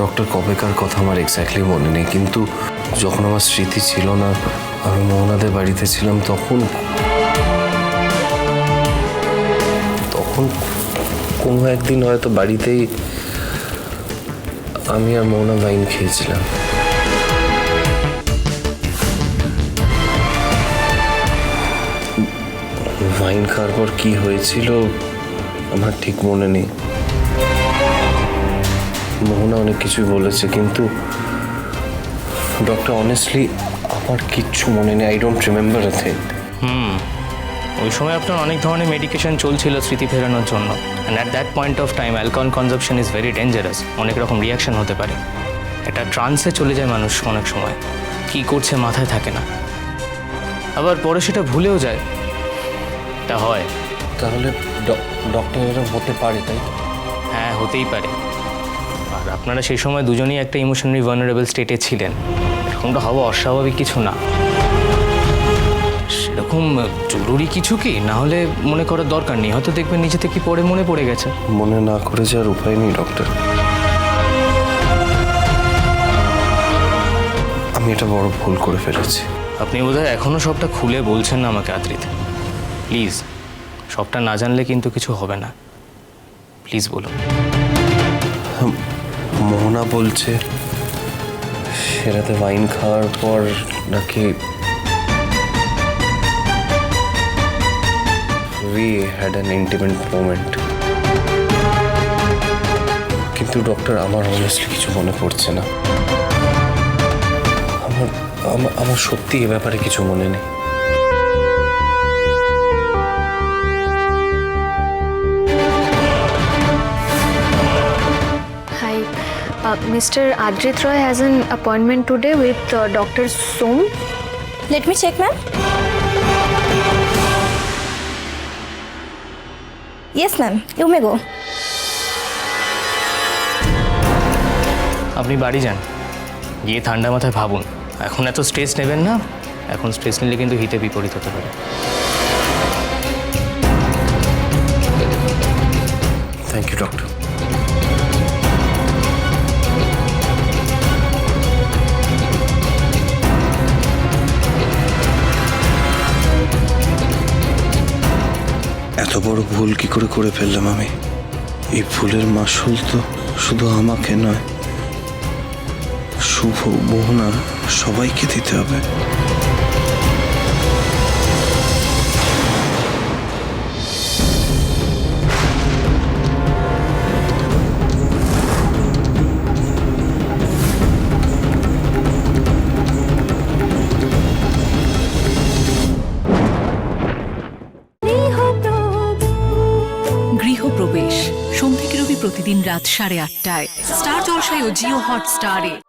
Doctor কবেকার কথা আমার exactly মনে নেই, কিন্তু যখন আমার স্মৃতি ছিল না, আমি মোহনাদের বাড়িতে ছিলাম, তখন তখন কোনো একদিন হয়তো বাড়িতেই আমি আর মোহনা বাইন খেয়েছিলাম। ওয়াইন খাওয়ার পর কি হয়েছিল, আমার ঠিক মনে নেই। মোহনা অনেক কিছুই বলেছে কিন্তু ডক্টর অনেস্টলি আমার কিচ্ছু মনে নেই I don't remember a thing hmm ওই সময় আপনার অনেক ধরনের মেডিকেশন চলছিল স্মৃতি ফেরানোর জন্য and at that point of time alcohol consumption is very dangerous অনেক রকম রিয়াকশন হতে পারে। এটা ট্রান্সে চলে যায় মানুষ অনেক সময় কি করছে মাথায় থাকে না। আবার পরে সেটা ভুলেও যায় তা হয়। তাহলে ডক্টর এরকম হতে পারে তাই হ্যাঁ হতেই পারে। আপনারা সেই সময় দুজনেই একটা ইমোশনালি ভার্নারেবল স্টেটে ছিলেন। এরকমটা হওয়া অস্বাভাবিক কিছু না। সেরকম জরুরি কিছু কি? না হলে মনে করার দরকার নেই। হয়তো দেখবেন নিজে থেকে পড়ে মনে পড়ে গেছে। মনে না করে যাওয়ার উপায় নেই ডক্টর আমি এটা বড় ভুল করে ফেলেছি। আপনি বোধহয় এখনও সবটা খুলে বলছেন না আমাকে আদ্রিত। প্লিজ সবটা না জানলে কিন্তু কিছু হবে না। প্লিজ বলুন। মোহনা বলছে। সেরাতে ওয়াইন খাওয়ার পর নাকি we had an intimate moment কিন্তু ডক্টর আমার অনেস্টলি কিছু মনে পড়ছে না। আমার- আমার সত্যি এ ব্যাপারে কিছু মনে নেই। Uh, Mr. Adrit Roy has an appointment today with uh, Dr. Som. Let me check, ma'am. Yes, ma'am. You may go. আপনি বাড়ি যান গিয়ে ঠান্ডা মাথায় ভাবুন এখন এত স্ট্রেস নেবেন না এখন স্ট্রেস নিলে কিন্তু হিতে বিপরীত হতে পারে থ্যাংক ইউ ডক্টর এত বড় ভুল কি করে করে ফেললাম আমি? এই ভুলের মাসুল তো শুধু আমাকে নয়, শুভ মোহনা সবাইকে দিতে হবে। প্রতিদিন রাত সাড়ে আটটায়। স্টার জলসায় ও জিও হট হটস্টারে।